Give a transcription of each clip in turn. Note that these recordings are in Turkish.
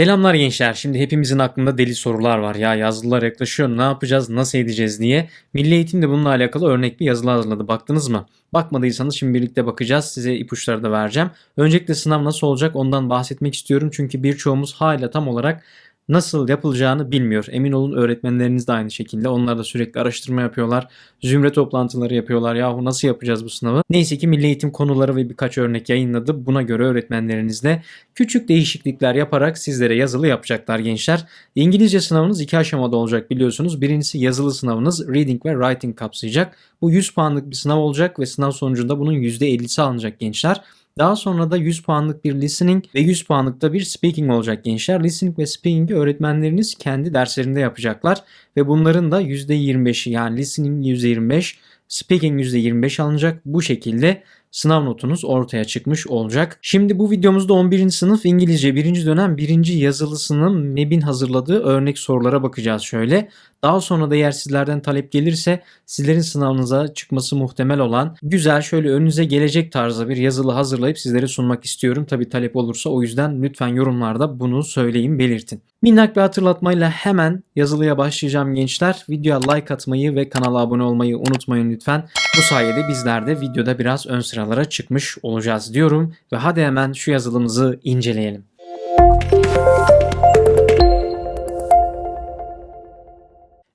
Selamlar gençler. Şimdi hepimizin aklında deli sorular var. Ya yazılılar yaklaşıyor. Ne yapacağız? Nasıl edeceğiz diye. Milli Eğitim de bununla alakalı örnek bir yazılı hazırladı. Baktınız mı? Bakmadıysanız şimdi birlikte bakacağız. Size ipuçları da vereceğim. Öncelikle sınav nasıl olacak ondan bahsetmek istiyorum. Çünkü birçoğumuz hala tam olarak nasıl yapılacağını bilmiyor. Emin olun öğretmenleriniz de aynı şekilde. Onlar da sürekli araştırma yapıyorlar. Zümre toplantıları yapıyorlar. Yahu nasıl yapacağız bu sınavı? Neyse ki Milli Eğitim konuları ve birkaç örnek yayınladı. Buna göre öğretmenlerinizle küçük değişiklikler yaparak sizlere yazılı yapacaklar gençler. İngilizce sınavınız iki aşamada olacak biliyorsunuz. Birincisi yazılı sınavınız reading ve writing kapsayacak. Bu 100 puanlık bir sınav olacak ve sınav sonucunda bunun %50'si alınacak gençler. Daha sonra da 100 puanlık bir listening ve 100 puanlık da bir speaking olacak gençler. Listening ve speaking'i öğretmenleriniz kendi derslerinde yapacaklar ve bunların da %25'i yani listening %25, speaking %25 alınacak. Bu şekilde sınav notunuz ortaya çıkmış olacak. Şimdi bu videomuzda 11. sınıf İngilizce 1. dönem 1. yazılısının MEB'in hazırladığı örnek sorulara bakacağız şöyle. Daha sonra da eğer sizlerden talep gelirse sizlerin sınavınıza çıkması muhtemel olan güzel şöyle önünüze gelecek tarzda bir yazılı hazırlayıp sizlere sunmak istiyorum. Tabi talep olursa o yüzden lütfen yorumlarda bunu söyleyin belirtin. Minnak bir hatırlatmayla hemen yazılıya başlayacağım gençler. Videoya like atmayı ve kanala abone olmayı unutmayın lütfen. Bu sayede bizler de videoda biraz ön sıralara çıkmış olacağız diyorum. Ve hadi hemen şu yazılımızı inceleyelim.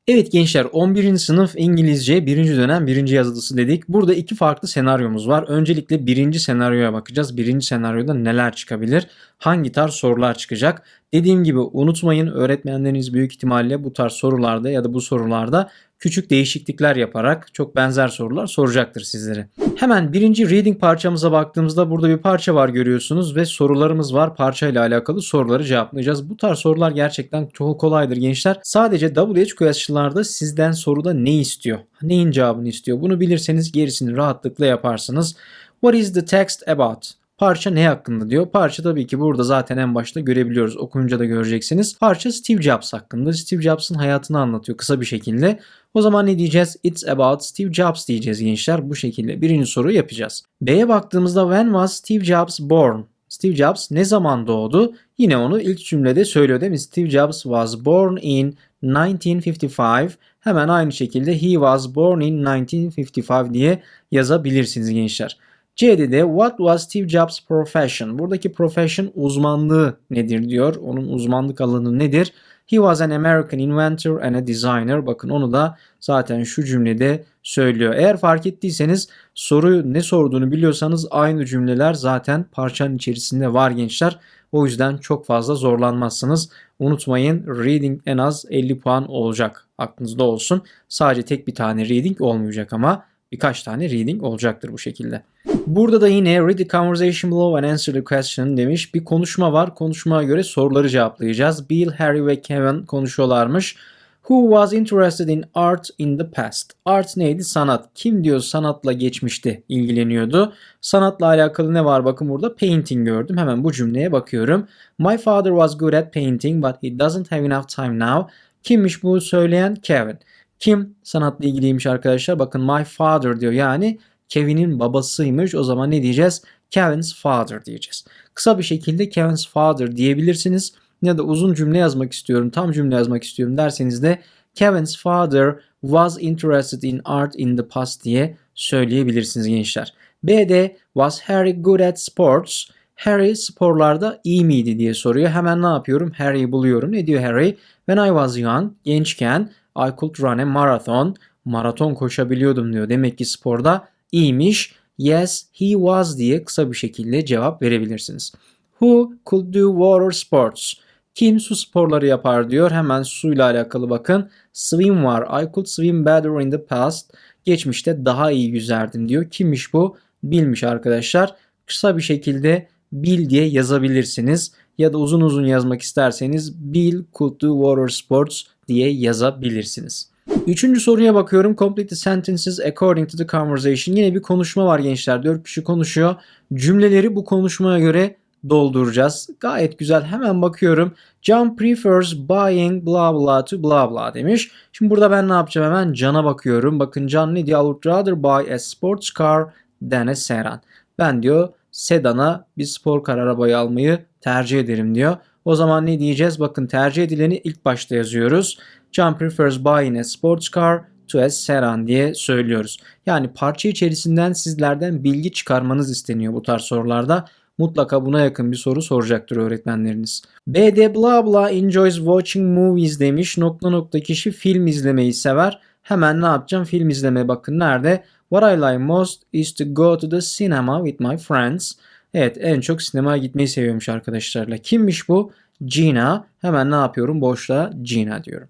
Evet gençler 11. sınıf İngilizce 1. dönem 1. yazılısı dedik. Burada iki farklı senaryomuz var. Öncelikle birinci senaryoya bakacağız. Birinci senaryoda neler çıkabilir? Hangi tarz sorular çıkacak? Dediğim gibi unutmayın öğretmenleriniz büyük ihtimalle bu tarz sorularda ya da bu sorularda küçük değişiklikler yaparak çok benzer sorular soracaktır sizlere. Hemen birinci reading parçamıza baktığımızda burada bir parça var görüyorsunuz ve sorularımız var. Parçayla alakalı soruları cevaplayacağız. Bu tarz sorular gerçekten çok kolaydır gençler. Sadece WH question'larda sizden soruda ne istiyor? Neyin cevabını istiyor? Bunu bilirseniz gerisini rahatlıkla yaparsınız. What is the text about? Parça ne hakkında diyor. Parça tabii ki burada zaten en başta görebiliyoruz. Okuyunca da göreceksiniz. Parça Steve Jobs hakkında. Steve Jobs'ın hayatını anlatıyor kısa bir şekilde. O zaman ne diyeceğiz? It's about Steve Jobs diyeceğiz gençler. Bu şekilde birinci soruyu yapacağız. B'ye baktığımızda when was Steve Jobs born? Steve Jobs ne zaman doğdu? Yine onu ilk cümlede söylüyor değil mi? Steve Jobs was born in 1955. Hemen aynı şekilde he was born in 1955 diye yazabilirsiniz gençler. C'de de what was Steve Jobs profession? Buradaki profession uzmanlığı nedir diyor. Onun uzmanlık alanı nedir? He was an American inventor and a designer. Bakın onu da zaten şu cümlede söylüyor. Eğer fark ettiyseniz soruyu ne sorduğunu biliyorsanız aynı cümleler zaten parçanın içerisinde var gençler. O yüzden çok fazla zorlanmazsınız. Unutmayın reading en az 50 puan olacak. Aklınızda olsun. Sadece tek bir tane reading olmayacak ama birkaç tane reading olacaktır bu şekilde. Burada da yine read the conversation below and answer the question demiş. Bir konuşma var. Konuşmaya göre soruları cevaplayacağız. Bill, Harry ve Kevin konuşuyorlarmış. Who was interested in art in the past? Art neydi? Sanat. Kim diyor sanatla geçmişte ilgileniyordu? Sanatla alakalı ne var? Bakın burada painting gördüm. Hemen bu cümleye bakıyorum. My father was good at painting but he doesn't have enough time now. Kimmiş bu söyleyen? Kevin. Kim sanatla ilgiliymiş arkadaşlar? Bakın my father diyor. Yani Kevin'in babasıymış. O zaman ne diyeceğiz? Kevin's father diyeceğiz. Kısa bir şekilde Kevin's father diyebilirsiniz. Ya da uzun cümle yazmak istiyorum, tam cümle yazmak istiyorum derseniz de Kevin's father was interested in art in the past diye söyleyebilirsiniz gençler. B'de was Harry good at sports? Harry sporlarda iyi miydi diye soruyor. Hemen ne yapıyorum? Harry'i buluyorum. Ne diyor Harry? When I was young, gençken I could run a marathon. Maraton koşabiliyordum diyor. Demek ki sporda iyiymiş. Yes, he was diye kısa bir şekilde cevap verebilirsiniz. Who could do water sports? Kim su sporları yapar diyor. Hemen suyla alakalı bakın. Swim var. I could swim better in the past. Geçmişte daha iyi yüzerdim diyor. Kimmiş bu? Bilmiş arkadaşlar. Kısa bir şekilde Bill diye yazabilirsiniz. Ya da uzun uzun yazmak isterseniz Bill could do water sports diye yazabilirsiniz. Üçüncü soruya bakıyorum. Complete the sentences according to the conversation. Yine bir konuşma var gençler. Dört kişi konuşuyor. Cümleleri bu konuşmaya göre dolduracağız. Gayet güzel. Hemen bakıyorum. John prefers buying blah blah to blah blah demiş. Şimdi burada ben ne yapacağım? Hemen John'a bakıyorum. Bakın John ne diyor? I would rather buy a sports car than a sedan. Ben diyor sedana bir spor kar arabayı almayı tercih ederim diyor. O zaman ne diyeceğiz? Bakın tercih edileni ilk başta yazıyoruz. John prefers buying a sports car to a sedan diye söylüyoruz. Yani parça içerisinden sizlerden bilgi çıkarmanız isteniyor bu tarz sorularda. Mutlaka buna yakın bir soru soracaktır öğretmenleriniz. BD bla bla enjoys watching movies demiş. Nokta nokta kişi film izlemeyi sever. Hemen ne yapacağım? Film izlemeye bakın nerede? What I like most is to go to the cinema with my friends. Evet en çok sinemaya gitmeyi seviyormuş arkadaşlarla. Kimmiş bu? Gina. Hemen ne yapıyorum? Boşluğa Gina diyorum.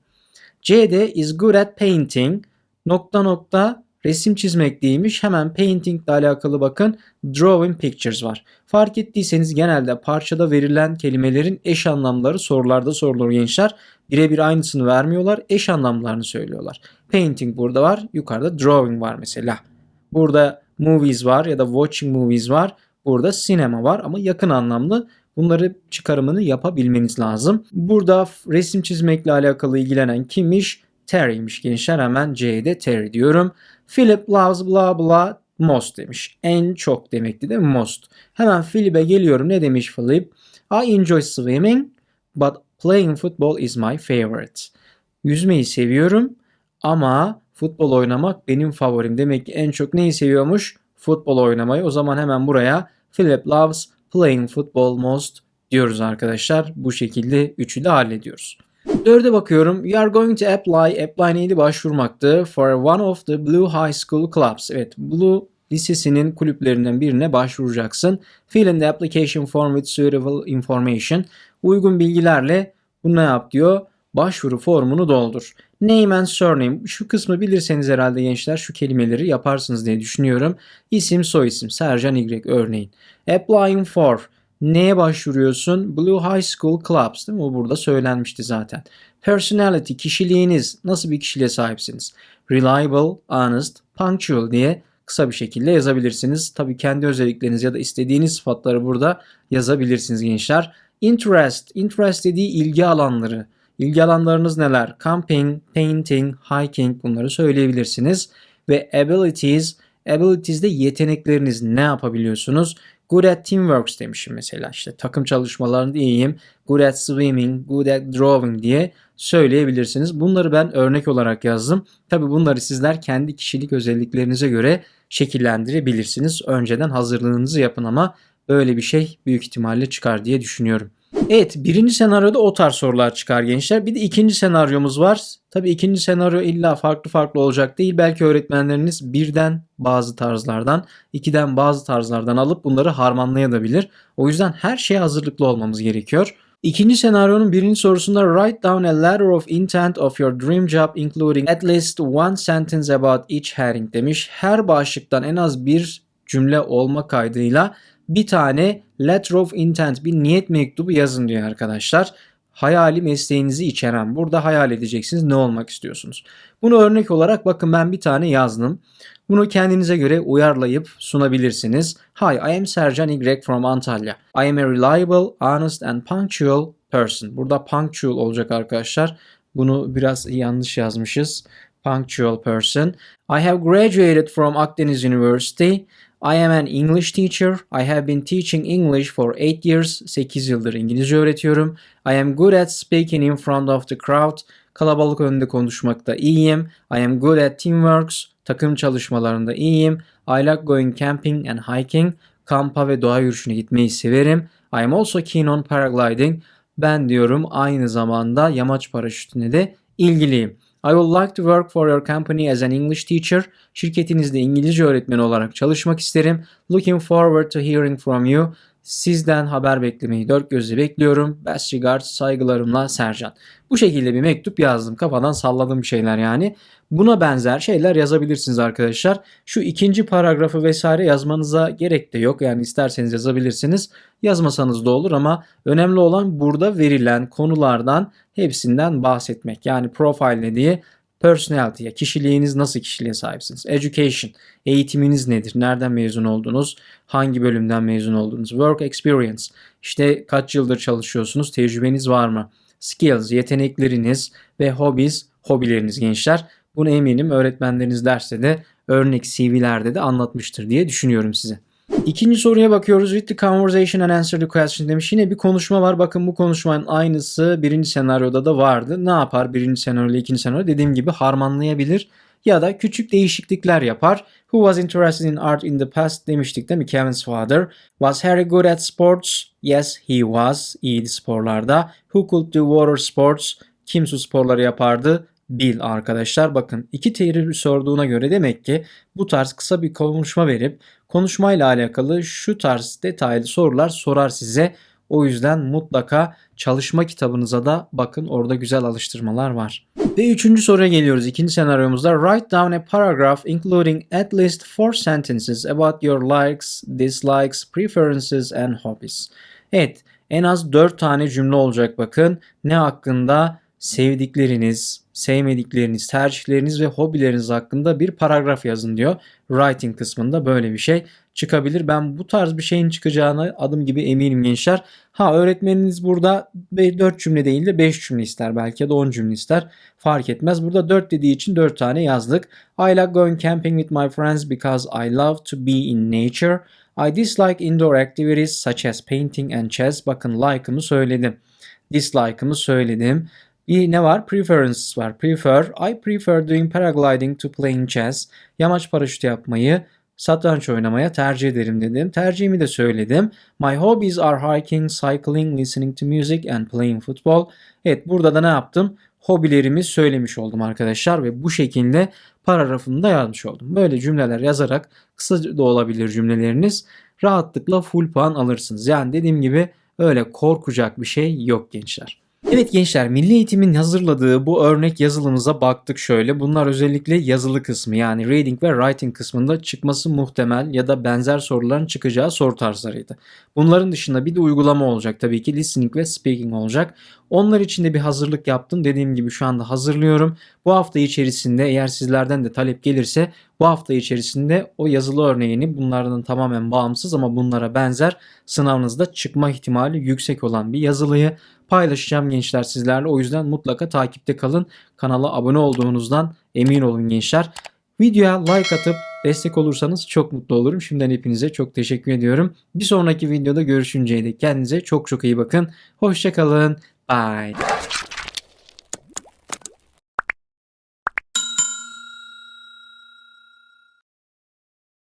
C'de is good at painting. Nokta nokta resim çizmek değilmiş. Hemen painting ile alakalı bakın drawing pictures var. Fark ettiyseniz genelde parçada verilen kelimelerin eş anlamları sorularda sorulur gençler. Birebir aynısını vermiyorlar. Eş anlamlarını söylüyorlar. Painting burada var. Yukarıda drawing var mesela. Burada movies var ya da watching movies var. Burada sinema var ama yakın anlamlı. Bunları çıkarımını yapabilmeniz lazım. Burada resim çizmekle alakalı ilgilenen kimmiş? Terry'miş gençler. Hemen C'de Terry diyorum. Philip loves blah blah most demiş. En çok demekti mi? Most. Hemen Philip'e geliyorum. Ne demiş Philip? I enjoy swimming but playing football is my favorite. Yüzmeyi seviyorum ama futbol oynamak benim favorim. Demek ki en çok neyi seviyormuş? Futbol oynamayı. O zaman hemen buraya Philip loves playing football most diyoruz arkadaşlar. Bu şekilde üçü de hallediyoruz. Dörde bakıyorum. You are going to apply. Apply neydi? Başvurmaktı. For one of the Blue High School clubs. Evet Blue lisesinin kulüplerinden birine başvuracaksın. Fill in the application form with suitable information. Uygun bilgilerle bunu ne yap diyor? Başvuru formunu doldur. Name and surname. Şu kısmı bilirseniz herhalde gençler şu kelimeleri yaparsınız diye düşünüyorum. İsim soyisim. Sercan Y örneğin. Applying for. Neye başvuruyorsun? Blue High School Clubs değil mi? O burada söylenmişti zaten. Personality, kişiliğiniz. Nasıl bir kişiliğe sahipsiniz? Reliable, honest, punctual diye kısa bir şekilde yazabilirsiniz. Tabii kendi özellikleriniz ya da istediğiniz sıfatları burada yazabilirsiniz gençler. Interest, interest dediği ilgi alanları. İlgi alanlarınız neler? Camping, painting, hiking bunları söyleyebilirsiniz. Ve abilities, abilities'de yetenekleriniz ne yapabiliyorsunuz? Good at teamworks demişim mesela işte takım çalışmalarında iyiyim. Good at swimming, good at drawing diye söyleyebilirsiniz. Bunları ben örnek olarak yazdım. Tabi bunları sizler kendi kişilik özelliklerinize göre şekillendirebilirsiniz. Önceden hazırlığınızı yapın ama böyle bir şey büyük ihtimalle çıkar diye düşünüyorum. Evet birinci senaryoda o tarz sorular çıkar gençler. Bir de ikinci senaryomuz var. Tabii ikinci senaryo illa farklı farklı olacak değil. Belki öğretmenleriniz birden bazı tarzlardan, ikiden bazı tarzlardan alıp bunları harmanlayabilir. O yüzden her şeye hazırlıklı olmamız gerekiyor. İkinci senaryonun birinci sorusunda write down a letter of intent of your dream job including at least one sentence about each heading demiş. Her başlıktan en az bir cümle olma kaydıyla bir tane letter of intent bir niyet mektubu yazın diyor arkadaşlar. Hayali mesleğinizi içeren. Burada hayal edeceksiniz ne olmak istiyorsunuz. Bunu örnek olarak bakın ben bir tane yazdım. Bunu kendinize göre uyarlayıp sunabilirsiniz. Hi, I am Sercan Y from Antalya. I am a reliable, honest and punctual person. Burada punctual olacak arkadaşlar. Bunu biraz yanlış yazmışız. Punctual person. I have graduated from Akdeniz University. I am an English teacher. I have been teaching English for 8 years. 8 yıldır İngilizce öğretiyorum. I am good at speaking in front of the crowd. Kalabalık önünde konuşmakta iyiyim. I am good at teamworks. Takım çalışmalarında iyiyim. I like going camping and hiking. Kampa ve doğa yürüyüşüne gitmeyi severim. I am also keen on paragliding. Ben diyorum aynı zamanda yamaç paraşütüne de ilgiliyim. I would like to work for your company as an English teacher. Şirketinizde İngilizce öğretmeni olarak çalışmak isterim. Looking forward to hearing from you. Sizden haber beklemeyi dört gözle bekliyorum. Best regards saygılarımla Sercan. Bu şekilde bir mektup yazdım. Kafadan salladım bir şeyler yani. Buna benzer şeyler yazabilirsiniz arkadaşlar. Şu ikinci paragrafı vesaire yazmanıza gerek de yok. Yani isterseniz yazabilirsiniz. Yazmasanız da olur ama önemli olan burada verilen konulardan hepsinden bahsetmek. Yani profile dediği personality'ye, kişiliğiniz nasıl kişiliğe sahipsiniz? Education, eğitiminiz nedir? Nereden mezun oldunuz? Hangi bölümden mezun oldunuz? Work experience, işte kaç yıldır çalışıyorsunuz? Tecrübeniz var mı? Skills, yetenekleriniz ve hobbies, hobileriniz gençler. Bunu eminim öğretmenleriniz derste de örnek CV'lerde de anlatmıştır diye düşünüyorum size. İkinci soruya bakıyoruz. Read the conversation and answer the question demiş. Yine bir konuşma var. Bakın bu konuşmanın aynısı birinci senaryoda da vardı. Ne yapar birinci senaryo ile ikinci senaryo? Dediğim gibi harmanlayabilir ya da küçük değişiklikler yapar. Who was interested in art in the past demiştik değil mi? Kevin's father. Was Harry good at sports? Yes, he was. İyiydi sporlarda. Who could do water sports? Kim su sporları yapardı? Bill arkadaşlar. Bakın iki teori sorduğuna göre demek ki bu tarz kısa bir konuşma verip konuşmayla alakalı şu tarz detaylı sorular sorar size. O yüzden mutlaka çalışma kitabınıza da bakın orada güzel alıştırmalar var. Ve üçüncü soruya geliyoruz. İkinci senaryomuzda write down a paragraph including at least four sentences about your likes, dislikes, preferences and hobbies. Evet en az dört tane cümle olacak bakın. Ne hakkında? Sevdikleriniz, sevmedikleriniz, tercihleriniz ve hobileriniz hakkında bir paragraf yazın diyor. Writing kısmında böyle bir şey çıkabilir. Ben bu tarz bir şeyin çıkacağına adım gibi eminim gençler. Ha öğretmeniniz burada 4 cümle değil de 5 cümle ister belki ya da 10 cümle ister. Fark etmez. Burada 4 dediği için 4 tane yazdık. I like going camping with my friends because I love to be in nature. I dislike indoor activities such as painting and chess. Bakın like'ımı söyledim. Dislike'ımı söyledim. Bir ne var? Preferences var. Prefer. I prefer doing paragliding to playing chess. Yamaç paraşütü yapmayı satranç oynamaya tercih ederim dedim. Tercihimi de söyledim. My hobbies are hiking, cycling, listening to music and playing football. Evet burada da ne yaptım? Hobilerimi söylemiş oldum arkadaşlar ve bu şekilde paragrafını da yazmış oldum. Böyle cümleler yazarak kısa da olabilir cümleleriniz rahatlıkla full puan alırsınız. Yani dediğim gibi öyle korkacak bir şey yok gençler. Evet gençler Milli Eğitim'in hazırladığı bu örnek yazılımıza baktık şöyle. Bunlar özellikle yazılı kısmı yani reading ve writing kısmında çıkması muhtemel ya da benzer soruların çıkacağı soru tarzlarıydı. Bunların dışında bir de uygulama olacak tabii ki listening ve speaking olacak. Onlar için de bir hazırlık yaptım. Dediğim gibi şu anda hazırlıyorum. Bu hafta içerisinde eğer sizlerden de talep gelirse bu hafta içerisinde o yazılı örneğini bunlardan tamamen bağımsız ama bunlara benzer sınavınızda çıkma ihtimali yüksek olan bir yazılıyı paylaşacağım gençler sizlerle. O yüzden mutlaka takipte kalın. Kanala abone olduğunuzdan emin olun gençler. Videoya like atıp destek olursanız çok mutlu olurum. Şimdiden hepinize çok teşekkür ediyorum. Bir sonraki videoda görüşünceye dek kendinize çok çok iyi bakın. Hoşçakalın. Bye.